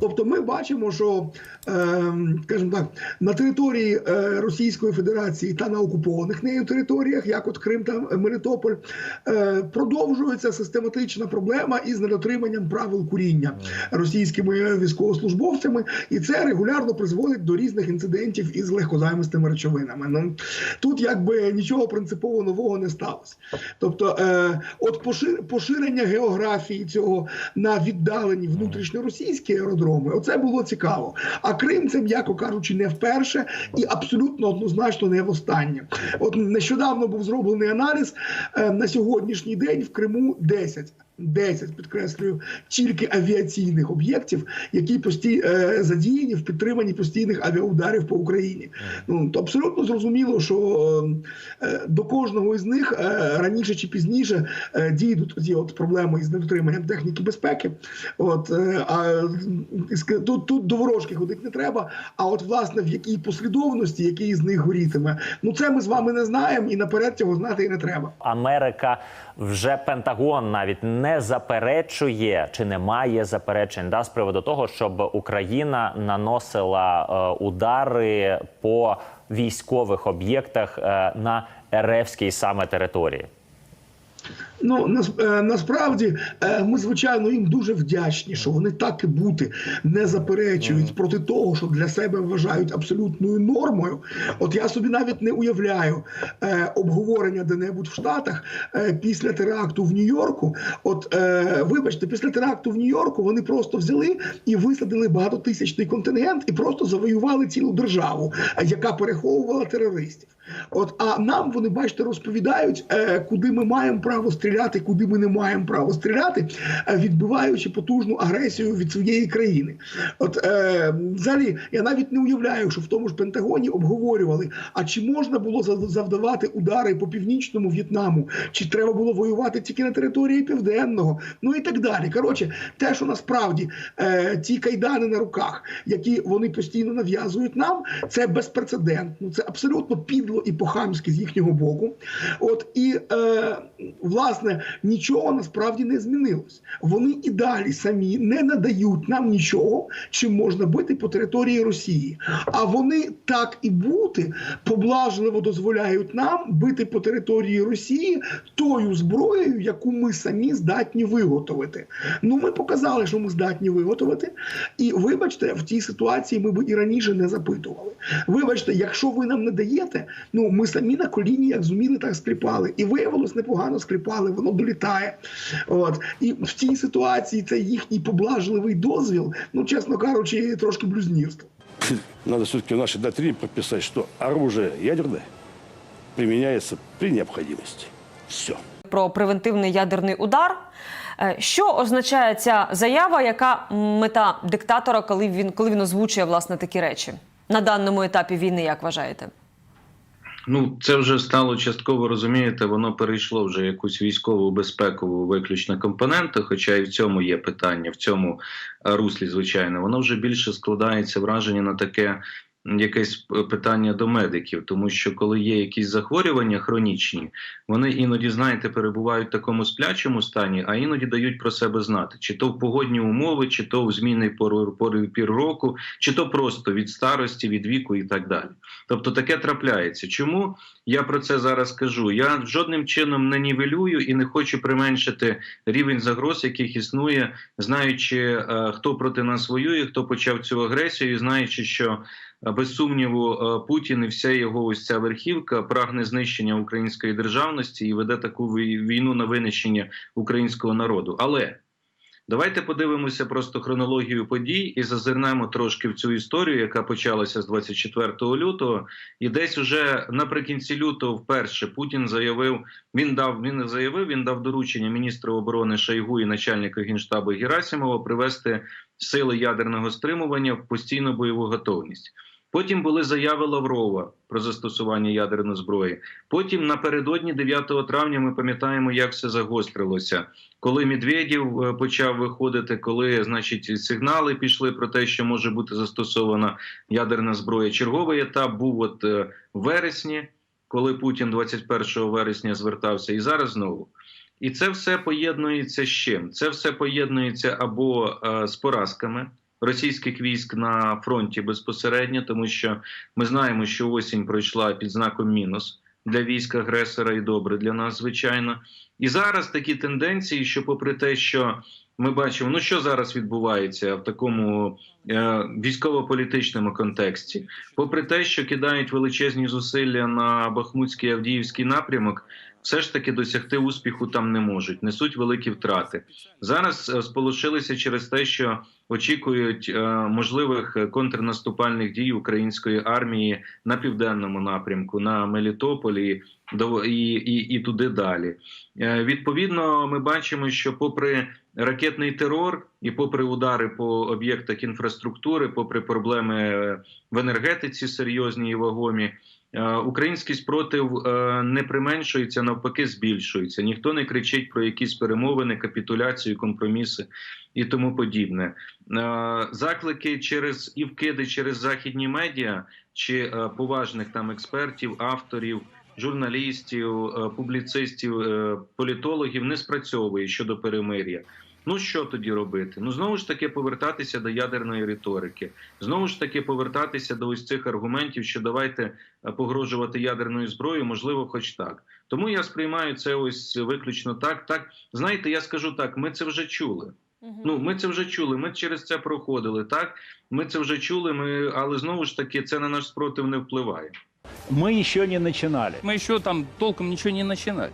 Тобто, ми бачимо, що е, скажімо так, на території е, Російської Федерації та на окупованих нею територіях, як от Крим та Мелітополь, е, продовжується систематична проблема із недотриманням правил куріння російськими військовослужбовцями, і це регулярно призводить до різних інцидентів із легкозаймистими речовинами. Ну тут якби нічого принципово нового не сталося. Тобто, е, от пошир- поширення географії цього на віддалені внутрішньоросійські аеродроми, оце було цікаво. А Крим це, м'яко кажучи, не вперше і абсолютно однозначно не востаннє. От нещодавно був зроблений аналіз е, на сьогоднішній день в Криму 10. 10, підкреслюю, тільки авіаційних об'єктів, які пості, е, задіяні в підтриманні постійних авіаударів по Україні. Ну то абсолютно зрозуміло, що е, до кожного із них е, раніше чи пізніше е, дійдуть ті от проблеми із недотриманням техніки безпеки. От е, а тут, тут до ворожки ходити не треба. А от власне в якій послідовності, який з них горітиме, ну це ми з вами не знаємо, і наперед цього знати і не треба. Америка вже Пентагон навіть не заперечує чи не має заперечень да, з приводу того, щоб Україна наносила е, удари по військових об'єктах е, на РФській саме території. Ну е, насправді е, ми звичайно їм дуже вдячні, що вони так і бути не заперечують проти того, що для себе вважають абсолютною нормою. От я собі навіть не уявляю е, обговорення де-небудь в Штатах після теракту в Нью-Йорку. От вибачте, після теракту в Нью-Йорку вони просто взяли і висадили багатотисячний контингент і просто завоювали цілу державу, яка переховувала терористів. От а нам вони бачите розповідають, куди ми маємо право стріляти, куди ми не маємо право стріляти, е, відбиваючи потужну агресію від своєї країни. От е, взагалі я навіть не уявляю, що в тому ж Пентагоні обговорювали, а чи можна було завдавати удари по північному В'єтнаму, чи треба було воювати тільки на території південного, ну і так далі. Коротше, те, що насправді е, ті кайдани на руках, які вони постійно нав'язують нам, це безпрецедентно, це абсолютно підло і по-хамськи з їхнього боку. От і е, власне нічого насправді не змінилось. Вони і далі самі не надають нам нічого, чим можна бити по території Росії. А вони так і бути поблажливо дозволяють нам бити по території Росії тою зброєю, яку ми самі здатні виготовити. Ну ми показали, що ми здатні виготовити. І вибачте, в тій ситуації ми б і раніше не запитували. Вибачте, якщо ви нам не даєте, ну ми самі на коліні як зуміли, так скріпали. І виявилось непогано скріпали, воно долітає. От і в цій ситуації це їхній поблажливий дозвіл. Ну чесно кажучи, трошки блюзнірство. Надо все-таки в нашей доктрине прописать, что оружие ядерное применяется при необходимости. Все. про превентивний ядерний удар. Е, Що означає ця заява? Яка мета диктатора, коли він коли він озвучує власне такі речі на даному етапі війни, як вважаєте? Ну, це вже стало частково розумієте, воно перейшло вже якусь військову безпекову виключно компоненту, хоча і в цьому є питання, в цьому руслі, звичайно, воно вже більше складається враження на таке якесь е, питання до медиків, тому що коли є якісь захворювання хронічні, вони іноді, знаєте, перебувають в такому сплячому стані, а іноді дають про себе знати, чи то в погодні умови, чи то в змінний пору пору- пір року, чи то просто від старості, від віку і так далі. Тобто таке трапляється. Чому я про це зараз кажу? Я жодним чином не нівелюю і не хочу применшити рівень загроз, яких існує, знаючи, е, хто проти нас воює, хто почав цю агресію, і знаючи, що без сумніву е, Путін і вся його ось ця верхівка прагне знищення української державності і веде таку вій- війну на винищення українського народу. Але Давайте подивимося просто хронологію подій і зазирнемо трошки в цю історію, яка почалася з 24 лютого. І десь уже наприкінці лютого, вперше Путін заявив, він дав він не заявив, він дав доручення міністру оборони Шойгу і начальнику генштабу Герасимова привести сили ядерного стримування в постійну бойову готовність. Потім були заяви Лаврова про застосування ядерної зброї. Потім напередодні 9 травня ми пам'ятаємо, як все загострилося. Коли Медведєв е, почав виходити, коли значить сигнали пішли про те, що може бути застосована ядерна зброя. Черговий етап був от е, в вересні, коли Путін 21 вересня звертався, і зараз знову. І це все поєднується з чим? Це все поєднується або е, з поразками російських військ на фронті безпосередньо, тому що ми знаємо, що осінь пройшла під знаком мінус для військ агресора і добре для нас, звичайно. І зараз такі тенденції, що, попри те, що ми бачимо, ну що зараз відбувається в такому е, військово-політичному контексті, попри те, що кидають величезні зусилля на Бахмутський Авдіївський напрямок, все ж таки досягти успіху там не можуть, несуть великі втрати. Зараз е, сполучилися через те, що очікують е, можливих контрнаступальних дій української армії на південному напрямку, на Мелітополі і, і, і туди далі. Е, Відповідно, ми бачимо, що попри ракетний терор і попри удари по об'єктах інфраструктури, попри проблеми в енергетиці серйозні і вагомі. Е, Український спротив е, не применшується, навпаки, збільшується. Ніхто не кричить про якісь перемовини, капітуляцію, компроміси і тому подібне. Е, Заклики через і вкиди через західні медіа чи поважних там експертів, авторів, журналістів, публіцистів, політологів не спрацьовує щодо перемир'я. Ну що тоді робити? Ну знову ж таки повертатися до ядерної риторики, знову ж таки повертатися до ось цих аргументів, що давайте е, погрожувати ядерною зброєю, можливо, хоч так. Тому я сприймаю це ось виключно так. Так знаєте, я скажу так: ми це вже чули. Ну, ми це вже чули. Ми через це проходили. Так, ми це вже чули. Ми, але знову ж таки, це на наш спротив не впливає. Мы еще не начинали. Мы еще там толком ничего не начинали.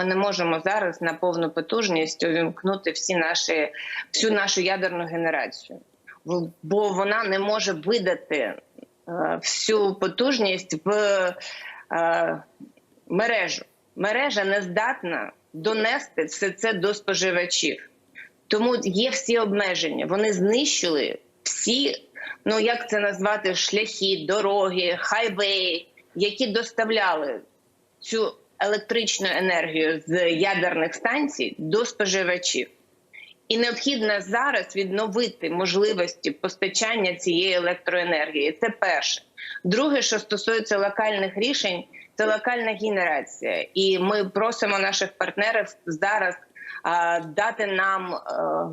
Ми не можемо зараз на повну потужність увімкнути всі наші всю нашу ядерну генерацію, бо вона не може видати е, всю потужність в е, мережу. Мережа не здатна донести все це до споживачів. Тому є всі обмеження. Вони знищили всі, ну як це назвати, шляхи, дороги, хайвеї, які доставляли цю електричну енергію з ядерних станцій до споживачів. І необхідно зараз відновити можливості постачання цієї електроенергії. Це перше. Друге, що стосується локальних рішень, це локальна генерація. І ми просимо наших партнерів зараз а, дати нам а,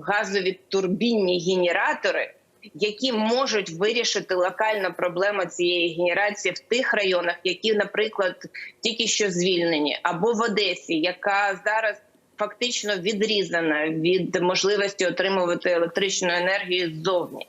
газові турбінні генератори, які можуть вирішити локальну проблему цієї генерації в тих районах, які, наприклад, тільки що звільнені, або в Одесі, яка зараз фактично відрізана від можливості отримувати електричну енергію ззовні.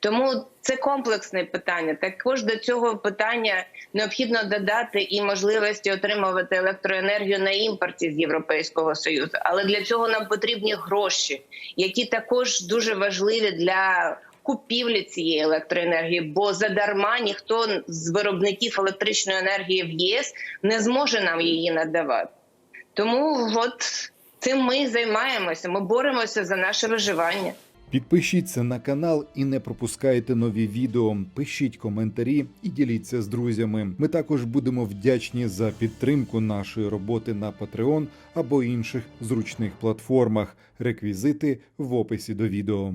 Тому це комплексне питання. Також до цього питання необхідно додати і можливості отримувати електроенергію на імпорті з Європейського союзу. Але для цього нам потрібні гроші, які також дуже важливі для купівлі цієї електроенергії, бо задарма ніхто з виробників електричної енергії в ЄС не зможе нам її надавати. Тому от цим ми займаємося. Ми боремося за наше виживання. Підпишіться на канал і не пропускайте нові відео. Пишіть коментарі і діліться з друзями. Ми також будемо вдячні за підтримку нашої роботи на Patreon або інших зручних платформах. Реквізити в описі до відео.